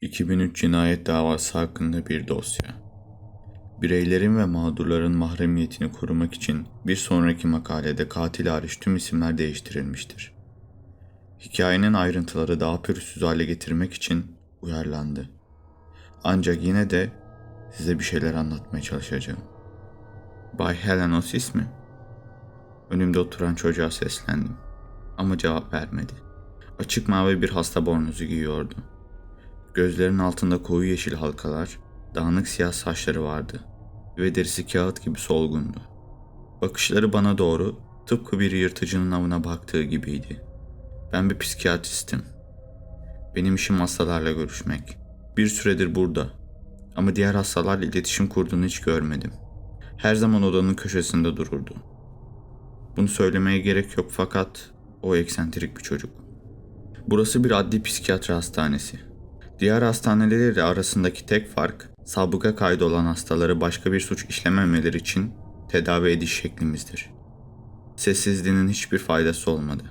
2003 cinayet davası hakkında bir dosya. Bireylerin ve mağdurların mahremiyetini korumak için bir sonraki makalede katil hariç tüm isimler değiştirilmiştir. Hikayenin ayrıntıları daha pürüzsüz hale getirmek için uyarlandı. Ancak yine de size bir şeyler anlatmaya çalışacağım. Bay Helen Osis mi? Önümde oturan çocuğa seslendim. Ama cevap vermedi. Açık mavi bir hasta bornozu giyiyordu. Gözlerinin altında koyu yeşil halkalar, dağınık siyah saçları vardı ve derisi kağıt gibi solgundu. Bakışları bana doğru tıpkı bir yırtıcının avına baktığı gibiydi. Ben bir psikiyatristim. Benim işim hastalarla görüşmek. Bir süredir burada. Ama diğer hastalarla iletişim kurduğunu hiç görmedim. Her zaman odanın köşesinde dururdu. Bunu söylemeye gerek yok fakat o eksentrik bir çocuk. Burası bir adli psikiyatri hastanesi. Diğer hastanelerle arasındaki tek fark, sabıka kaydı olan hastaları başka bir suç işlememeleri için tedavi ediş şeklimizdir. Sessizliğinin hiçbir faydası olmadı.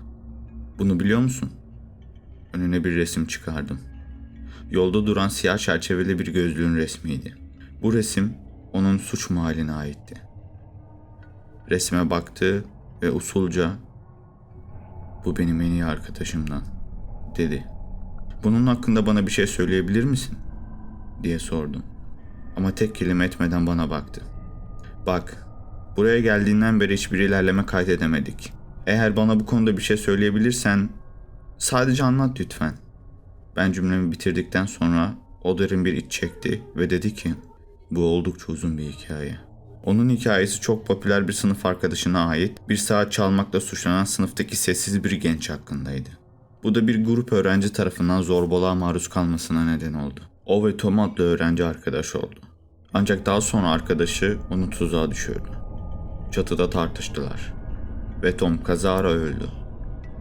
Bunu biliyor musun? Önüne bir resim çıkardım. Yolda duran siyah çerçeveli bir gözlüğün resmiydi. Bu resim onun suç mahalline aitti. Resme baktı ve usulca "Bu benim en iyi arkadaşımdan." dedi. Bunun hakkında bana bir şey söyleyebilir misin? diye sordum. Ama tek kelime etmeden bana baktı. Bak, buraya geldiğinden beri hiçbir ilerleme kaydedemedik. Eğer bana bu konuda bir şey söyleyebilirsen sadece anlat lütfen. Ben cümlemi bitirdikten sonra o derin bir iç çekti ve dedi ki bu oldukça uzun bir hikaye. Onun hikayesi çok popüler bir sınıf arkadaşına ait bir saat çalmakla suçlanan sınıftaki sessiz bir genç hakkındaydı. Bu da bir grup öğrenci tarafından zorbalığa maruz kalmasına neden oldu. O ve Tom adlı öğrenci arkadaş oldu. Ancak daha sonra arkadaşı onu tuzağa düşürdü. Çatıda tartıştılar. Ve Tom kazara öldü.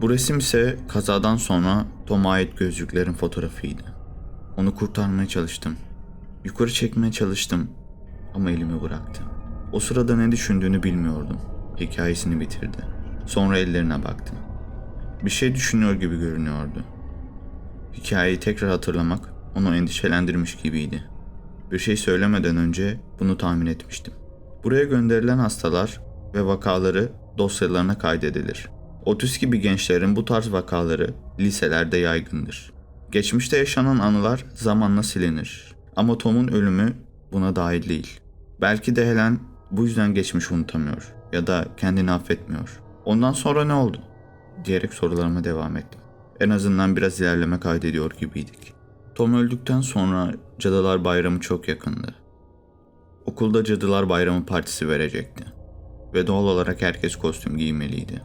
Bu resim ise kazadan sonra Tom'a ait gözlüklerin fotoğrafıydı. Onu kurtarmaya çalıştım. Yukarı çekmeye çalıştım ama elimi bıraktı. O sırada ne düşündüğünü bilmiyordum. Hikayesini bitirdi. Sonra ellerine baktım. Bir şey düşünüyor gibi görünüyordu. Hikayeyi tekrar hatırlamak onu endişelendirmiş gibiydi. Bir şey söylemeden önce bunu tahmin etmiştim. Buraya gönderilen hastalar ve vakaları dosyalarına kaydedilir. Otuz gibi gençlerin bu tarz vakaları liselerde yaygındır. Geçmişte yaşanan anılar zamanla silinir. Ama Tom'un ölümü buna dahil değil. Belki de Helen bu yüzden geçmiş unutamıyor ya da kendini affetmiyor. Ondan sonra ne oldu? Diyerek sorularıma devam ettim. En azından biraz ilerleme kaydediyor gibiydik. Tom öldükten sonra Cadılar Bayramı çok yakındı. Okulda Cadılar Bayramı partisi verecekti. Ve doğal olarak herkes kostüm giymeliydi.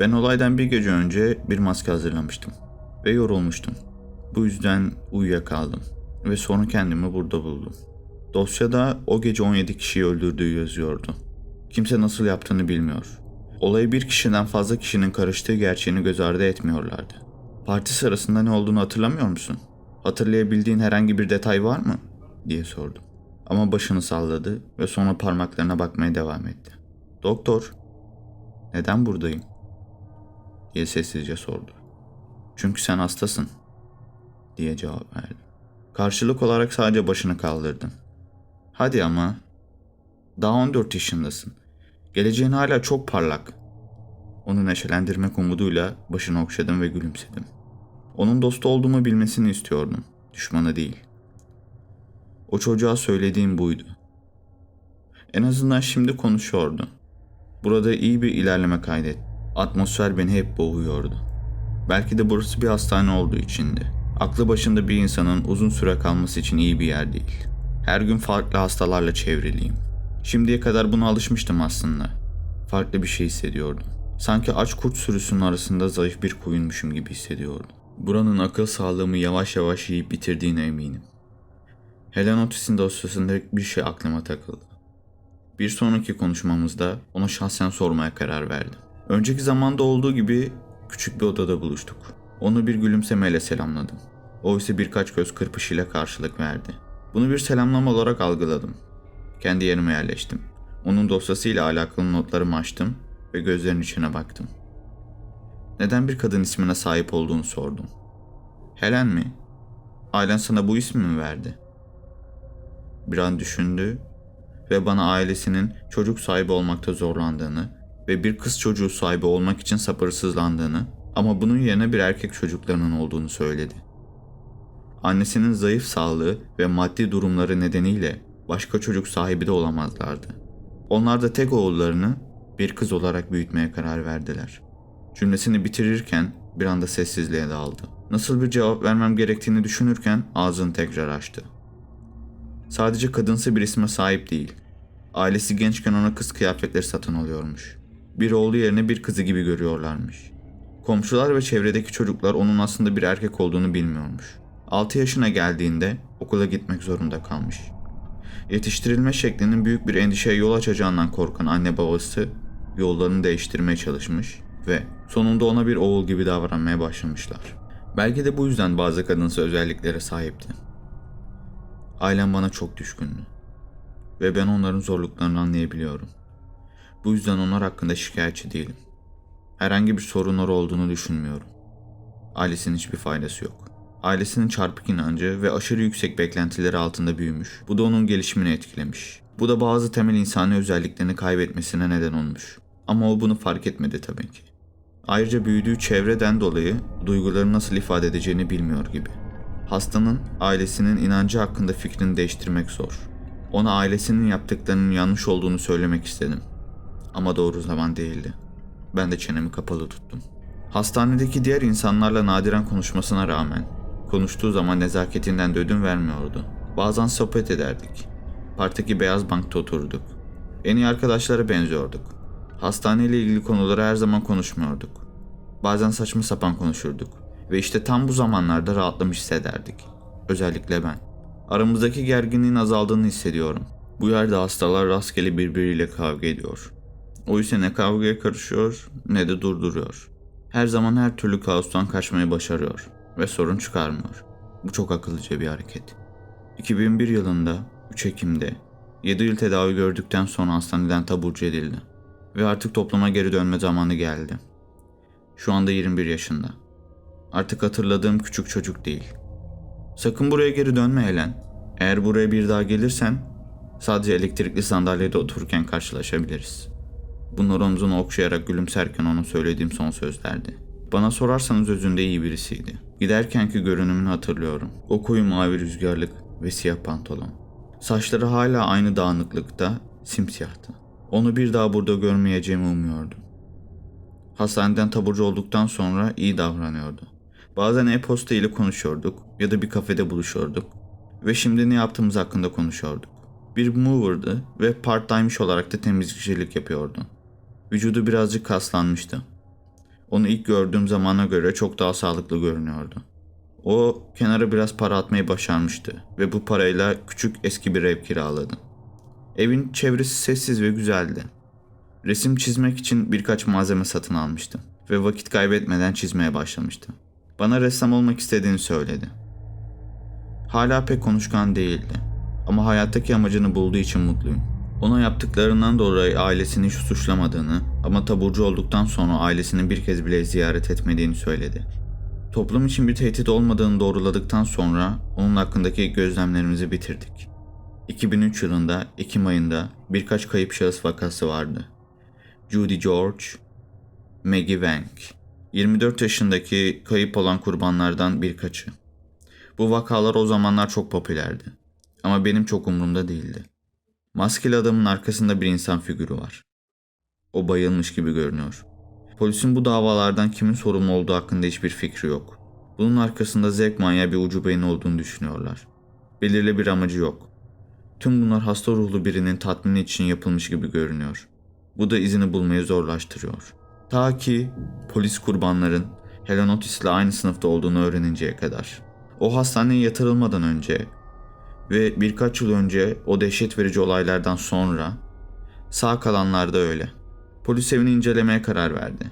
Ben olaydan bir gece önce bir maske hazırlamıştım. Ve yorulmuştum. Bu yüzden uyuyakaldım. Ve sonra kendimi burada buldum. Dosyada o gece 17 kişiyi öldürdüğü yazıyordu. Kimse nasıl yaptığını bilmiyor. Olayı bir kişiden fazla kişinin karıştığı gerçeğini göz ardı etmiyorlardı. Parti sırasında ne olduğunu hatırlamıyor musun? Hatırlayabildiğin herhangi bir detay var mı? diye sordum. Ama başını salladı ve sonra parmaklarına bakmaya devam etti. Doktor, neden buradayım? diye sessizce sordu. Çünkü sen hastasın diye cevap verdim. Karşılık olarak sadece başını kaldırdım. Hadi ama. Daha 14 yaşındasın. Geleceğin hala çok parlak. Onu neşelendirmek umuduyla başını okşadım ve gülümsedim. Onun dostu olduğumu bilmesini istiyordum. Düşmanı değil. O çocuğa söylediğim buydu. En azından şimdi konuşuyordu. Burada iyi bir ilerleme kaydet. Atmosfer beni hep boğuyordu. Belki de burası bir hastane olduğu içindi. Aklı başında bir insanın uzun süre kalması için iyi bir yer değil. Her gün farklı hastalarla çevriliyim. Şimdiye kadar buna alışmıştım aslında. Farklı bir şey hissediyordum. Sanki aç kurt sürüsünün arasında zayıf bir koyunmuşum gibi hissediyordum. Buranın akıl sağlığımı yavaş yavaş yiyip bitirdiğine eminim. Helen Otis'in dosyasında bir şey aklıma takıldı. Bir sonraki konuşmamızda ona şahsen sormaya karar verdim. Önceki zamanda olduğu gibi küçük bir odada buluştuk. Onu bir gülümsemeyle selamladım. O ise birkaç göz kırpışıyla karşılık verdi. Bunu bir selamlama olarak algıladım. Kendi yerime yerleştim. Onun dosyasıyla alakalı notlarımı açtım ve gözlerinin içine baktım. Neden bir kadın ismine sahip olduğunu sordum. Helen mi? ailen sana bu ismi mi verdi? Bir an düşündü ve bana ailesinin çocuk sahibi olmakta zorlandığını ve bir kız çocuğu sahibi olmak için sabırsızlandığını ama bunun yerine bir erkek çocuklarının olduğunu söyledi. Annesinin zayıf sağlığı ve maddi durumları nedeniyle başka çocuk sahibi de olamazlardı. Onlar da tek oğullarını bir kız olarak büyütmeye karar verdiler. Cümlesini bitirirken bir anda sessizliğe daldı. Nasıl bir cevap vermem gerektiğini düşünürken ağzını tekrar açtı. Sadece kadınsı bir isme sahip değil. Ailesi gençken ona kız kıyafetleri satın alıyormuş. Bir oğlu yerine bir kızı gibi görüyorlarmış. Komşular ve çevredeki çocuklar onun aslında bir erkek olduğunu bilmiyormuş. 6 yaşına geldiğinde okula gitmek zorunda kalmış. Yetiştirilme şeklinin büyük bir endişeye yol açacağından korkan anne babası yollarını değiştirmeye çalışmış ve sonunda ona bir oğul gibi davranmaya başlamışlar. Belki de bu yüzden bazı kadınsı özelliklere sahipti. Ailem bana çok düşkündü ve ben onların zorluklarını anlayabiliyorum. Bu yüzden onlar hakkında şikayetçi değilim. Herhangi bir sorunları olduğunu düşünmüyorum. Ailesinin hiçbir faydası yok. Ailesinin çarpık inancı ve aşırı yüksek beklentileri altında büyümüş. Bu da onun gelişimini etkilemiş. Bu da bazı temel insani özelliklerini kaybetmesine neden olmuş. Ama o bunu fark etmedi tabii ki. Ayrıca büyüdüğü çevreden dolayı duyguları nasıl ifade edeceğini bilmiyor gibi. Hastanın ailesinin inancı hakkında fikrini değiştirmek zor. Ona ailesinin yaptıklarının yanlış olduğunu söylemek istedim. Ama doğru zaman değildi. Ben de çenemi kapalı tuttum. Hastanedeki diğer insanlarla nadiren konuşmasına rağmen konuştuğu zaman nezaketinden de ödün vermiyordu. Bazen sohbet ederdik. Parktaki beyaz bankta oturduk. En iyi arkadaşlara benziyorduk. Hastaneyle ilgili konuları her zaman konuşmuyorduk. Bazen saçma sapan konuşurduk. Ve işte tam bu zamanlarda rahatlamış hissederdik. Özellikle ben. Aramızdaki gerginliğin azaldığını hissediyorum. Bu yerde hastalar rastgele birbiriyle kavga ediyor. O ise ne kavgaya karışıyor ne de durduruyor. Her zaman her türlü kaostan kaçmayı başarıyor ve sorun çıkarmıyor. Bu çok akıllıca bir hareket. 2001 yılında 3 Ekim'de 7 yıl tedavi gördükten sonra hastaneden taburcu edildi. Ve artık topluma geri dönme zamanı geldi. Şu anda 21 yaşında. Artık hatırladığım küçük çocuk değil. Sakın buraya geri dönme Helen. Eğer buraya bir daha gelirsen sadece elektrikli sandalyede otururken karşılaşabiliriz. Bunlar omzunu okşayarak gülümserken ona söylediğim son sözlerdi. Bana sorarsanız özünde iyi birisiydi. Giderkenki görünümünü hatırlıyorum. O koyu mavi rüzgarlık ve siyah pantolon. Saçları hala aynı dağınıklıkta, simsiyahtı. Onu bir daha burada görmeyeceğimi umuyordum. Hastaneden taburcu olduktan sonra iyi davranıyordu. Bazen e-posta ile konuşuyorduk ya da bir kafede buluşuyorduk ve şimdi ne yaptığımız hakkında konuşuyorduk. Bir mover'dı ve part-time iş olarak da temizlikçilik yapıyordu. Vücudu birazcık kaslanmıştı. Onu ilk gördüğüm zamana göre çok daha sağlıklı görünüyordu. O kenara biraz para atmayı başarmıştı ve bu parayla küçük eski bir ev kiraladı. Evin çevresi sessiz ve güzeldi. Resim çizmek için birkaç malzeme satın almıştı ve vakit kaybetmeden çizmeye başlamıştı. Bana ressam olmak istediğini söyledi. Hala pek konuşkan değildi ama hayattaki amacını bulduğu için mutluyum. Ona yaptıklarından dolayı ailesini hiç suçlamadığını ama taburcu olduktan sonra ailesini bir kez bile ziyaret etmediğini söyledi. Toplum için bir tehdit olmadığını doğruladıktan sonra onun hakkındaki gözlemlerimizi bitirdik. 2003 yılında Ekim ayında birkaç kayıp şahıs vakası vardı. Judy George, Maggie Wang. 24 yaşındaki kayıp olan kurbanlardan birkaçı. Bu vakalar o zamanlar çok popülerdi. Ama benim çok umurumda değildi. Maskeli adamın arkasında bir insan figürü var. O bayılmış gibi görünüyor. Polisin bu davalardan kimin sorumlu olduğu hakkında hiçbir fikri yok. Bunun arkasında zevk manyağı bir ucubeyin olduğunu düşünüyorlar. Belirli bir amacı yok. Tüm bunlar hasta ruhlu birinin tatmini için yapılmış gibi görünüyor. Bu da izini bulmayı zorlaştırıyor. Ta ki polis kurbanların Helen Otis ile aynı sınıfta olduğunu öğreninceye kadar. O hastaneye yatırılmadan önce ve birkaç yıl önce o dehşet verici olaylardan sonra sağ kalanlar da öyle. Polis evini incelemeye karar verdi.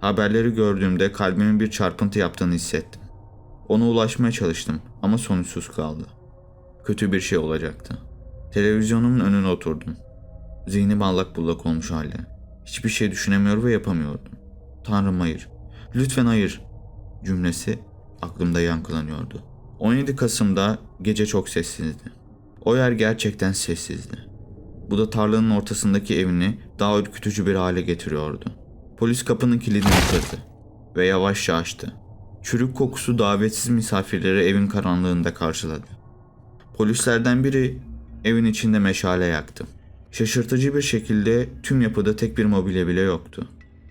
Haberleri gördüğümde kalbimin bir çarpıntı yaptığını hissettim. Ona ulaşmaya çalıştım ama sonuçsuz kaldı. Kötü bir şey olacaktı. Televizyonumun önüne oturdum. Zihnim allak bullak olmuş halde. Hiçbir şey düşünemiyor ve yapamıyordum. Tanrım hayır. Lütfen hayır. Cümlesi aklımda yankılanıyordu. 17 Kasım'da gece çok sessizdi. O yer gerçekten sessizdi. Bu da tarlanın ortasındaki evini daha ürkütücü bir hale getiriyordu. Polis kapının kilidini kırdı ve yavaşça açtı. Çürük kokusu davetsiz misafirleri evin karanlığında karşıladı. Polislerden biri evin içinde meşale yaktı. Şaşırtıcı bir şekilde tüm yapıda tek bir mobilya bile yoktu.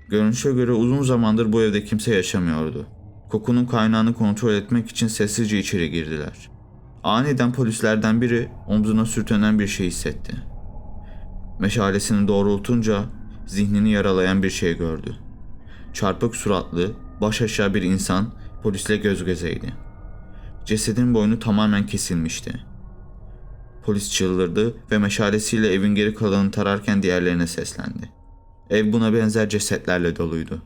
Görünüşe göre uzun zamandır bu evde kimse yaşamıyordu. Kokunun kaynağını kontrol etmek için sessizce içeri girdiler. Aniden polislerden biri omzuna sürtünen bir şey hissetti. Meşalesini doğrultunca zihnini yaralayan bir şey gördü. Çarpık suratlı, baş aşağı bir insan polisle göz gözeydi. Cesedin boynu tamamen kesilmişti. Polis çıldırdı ve meşalesiyle evin geri kalanını tararken diğerlerine seslendi. Ev buna benzer cesetlerle doluydu.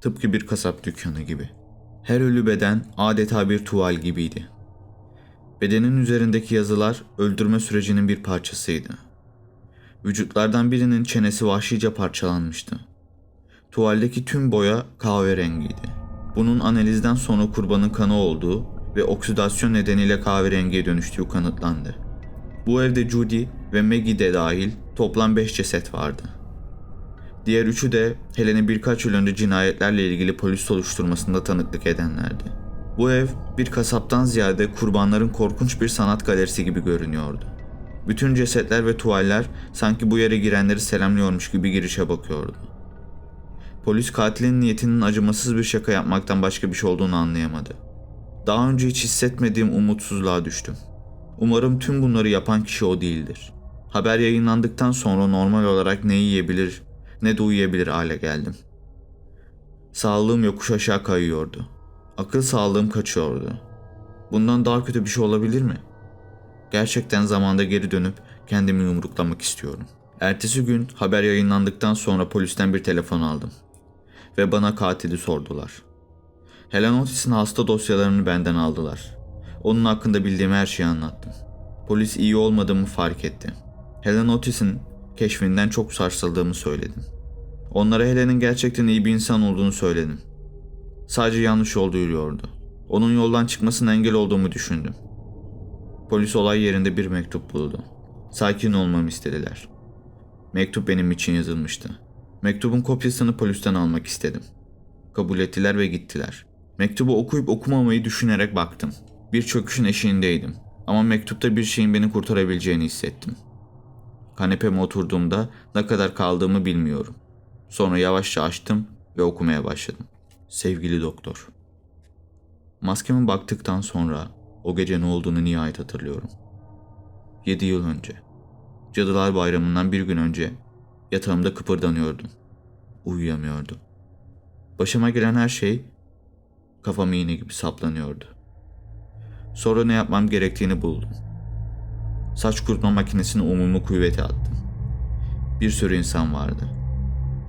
Tıpkı bir kasap dükkanı gibi. Her ölü beden adeta bir tuval gibiydi. Bedenin üzerindeki yazılar öldürme sürecinin bir parçasıydı. Vücutlardan birinin çenesi vahşice parçalanmıştı. Tuvaldeki tüm boya kahverengiydi. Bunun analizden sonra kurbanın kanı olduğu ve oksidasyon nedeniyle kahverengiye dönüştüğü kanıtlandı. Bu evde Judy ve Maggie de dahil toplam 5 ceset vardı. Diğer üçü de Helen'i birkaç yıl önce cinayetlerle ilgili polis soruşturmasında tanıklık edenlerdi. Bu ev bir kasaptan ziyade kurbanların korkunç bir sanat galerisi gibi görünüyordu. Bütün cesetler ve tuvaller sanki bu yere girenleri selamlıyormuş gibi girişe bakıyordu. Polis katilin niyetinin acımasız bir şaka yapmaktan başka bir şey olduğunu anlayamadı. Daha önce hiç hissetmediğim umutsuzluğa düştüm. Umarım tüm bunları yapan kişi o değildir. Haber yayınlandıktan sonra normal olarak ne yiyebilir ne de uyuyabilir hale geldim. Sağlığım yokuş aşağı kayıyordu. Akıl sağlığım kaçıyordu. Bundan daha kötü bir şey olabilir mi? Gerçekten zamanda geri dönüp kendimi yumruklamak istiyorum. Ertesi gün haber yayınlandıktan sonra polisten bir telefon aldım. Ve bana katili sordular. Helen Otis'in hasta dosyalarını benden aldılar. Onun hakkında bildiğim her şeyi anlattım. Polis iyi olmadığımı fark etti. Helen Otis'in keşfinden çok sarsıldığımı söyledim. Onlara Helen'in gerçekten iyi bir insan olduğunu söyledim. Sadece yanlış yolda yürüyordu. Onun yoldan çıkmasına engel olduğumu düşündüm. Polis olay yerinde bir mektup buldu. Sakin olmamı istediler. Mektup benim için yazılmıştı. Mektubun kopyasını polisten almak istedim. Kabul ettiler ve gittiler. Mektubu okuyup okumamayı düşünerek baktım. Bir çöküşün eşiğindeydim. Ama mektupta bir şeyin beni kurtarabileceğini hissettim. Kanepeme oturduğumda ne kadar kaldığımı bilmiyorum. Sonra yavaşça açtım ve okumaya başladım. Sevgili doktor. Maskeme baktıktan sonra o gece ne olduğunu nihayet hatırlıyorum. 7 yıl önce. Cadılar Bayramı'ndan bir gün önce yatağımda kıpırdanıyordum. Uyuyamıyordum. Başıma gelen her şey kafama iğne gibi saplanıyordu. Sonra ne yapmam gerektiğini buldum. Saç kurutma makinesine umumu kuvvete attım. Bir sürü insan vardı.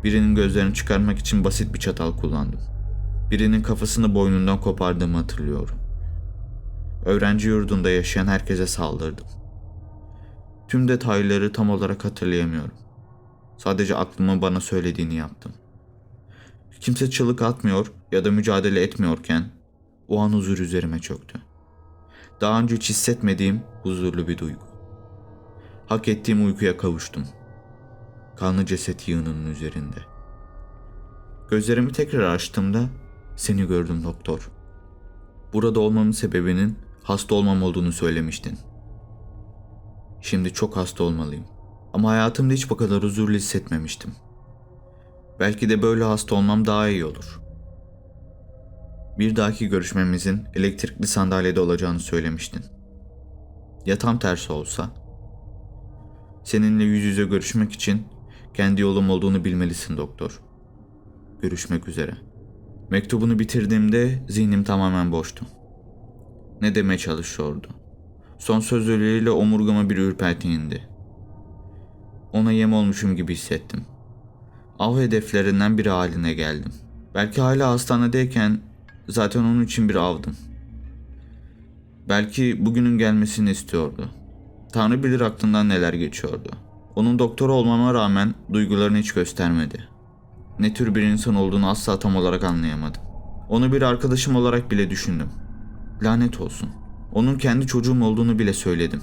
Birinin gözlerini çıkarmak için basit bir çatal kullandım. Birinin kafasını boynundan kopardığımı hatırlıyorum. Öğrenci yurdunda yaşayan herkese saldırdım. Tüm detayları tam olarak hatırlayamıyorum. Sadece aklımın bana söylediğini yaptım. Kimse çığlık atmıyor ya da mücadele etmiyorken o an huzur üzerime çöktü. Daha önce hiç hissetmediğim huzurlu bir duygu. Hak ettiğim uykuya kavuştum. Kanlı ceset yığınının üzerinde. Gözlerimi tekrar açtığımda seni gördüm doktor. Burada olmamın sebebinin hasta olmam olduğunu söylemiştin. Şimdi çok hasta olmalıyım. Ama hayatımda hiç bu kadar huzurlu hissetmemiştim. Belki de böyle hasta olmam daha iyi olur. Bir dahaki görüşmemizin elektrikli sandalyede olacağını söylemiştin. Ya tam tersi olsa? Seninle yüz yüze görüşmek için kendi yolum olduğunu bilmelisin doktor. Görüşmek üzere. Mektubunu bitirdiğimde zihnim tamamen boştu. Ne demeye çalışıyordu? Son sözleriyle omurgama bir ürperti indi. Ona yem olmuşum gibi hissettim. Av hedeflerinden biri haline geldim. Belki hala hastanedeyken zaten onun için bir avdım. Belki bugünün gelmesini istiyordu. Tanrı bilir aklından neler geçiyordu. Onun doktor olmama rağmen duygularını hiç göstermedi. Ne tür bir insan olduğunu asla tam olarak anlayamadım. Onu bir arkadaşım olarak bile düşündüm. Lanet olsun. Onun kendi çocuğum olduğunu bile söyledim.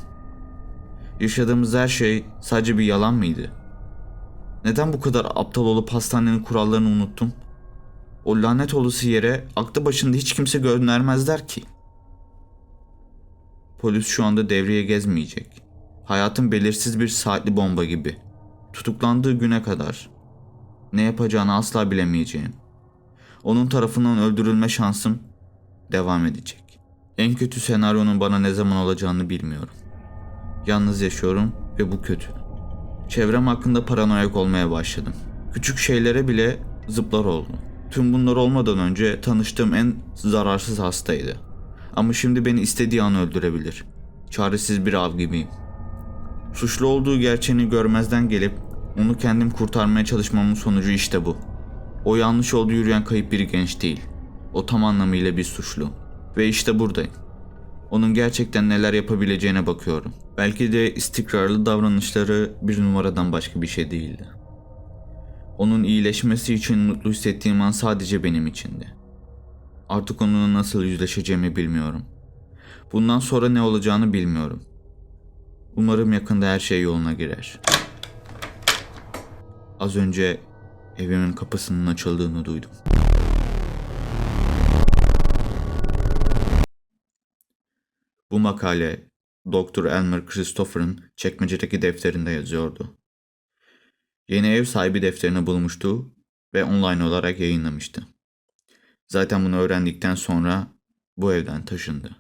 Yaşadığımız her şey sadece bir yalan mıydı? Neden bu kadar aptal olup hastanenin kurallarını unuttum? O lanet olası yere aklı başında hiç kimse göndermezler ki. Polis şu anda devreye gezmeyecek. Hayatım belirsiz bir saatli bomba gibi. Tutuklandığı güne kadar. Ne yapacağını asla bilemeyeceğim. Onun tarafından öldürülme şansım devam edecek. En kötü senaryonun bana ne zaman olacağını bilmiyorum. Yalnız yaşıyorum ve bu kötü. Çevrem hakkında paranoyak olmaya başladım. Küçük şeylere bile zıplar oldu. Tüm bunlar olmadan önce tanıştığım en zararsız hastaydı. Ama şimdi beni istediği an öldürebilir. Çaresiz bir av gibiyim. Suçlu olduğu gerçeğini görmezden gelip onu kendim kurtarmaya çalışmamın sonucu işte bu. O yanlış yolda yürüyen kayıp bir genç değil. O tam anlamıyla bir suçlu. Ve işte buradayım. Onun gerçekten neler yapabileceğine bakıyorum. Belki de istikrarlı davranışları bir numaradan başka bir şey değildi. Onun iyileşmesi için mutlu hissettiğim an sadece benim içindi. Artık onunla nasıl yüzleşeceğimi bilmiyorum. Bundan sonra ne olacağını bilmiyorum. Umarım yakında her şey yoluna girer. Az önce evimin kapısının açıldığını duydum. Bu makale Dr. Elmer Christopher'ın çekmecedeki defterinde yazıyordu. Yeni ev sahibi defterini bulmuştu ve online olarak yayınlamıştı. Zaten bunu öğrendikten sonra bu evden taşındı.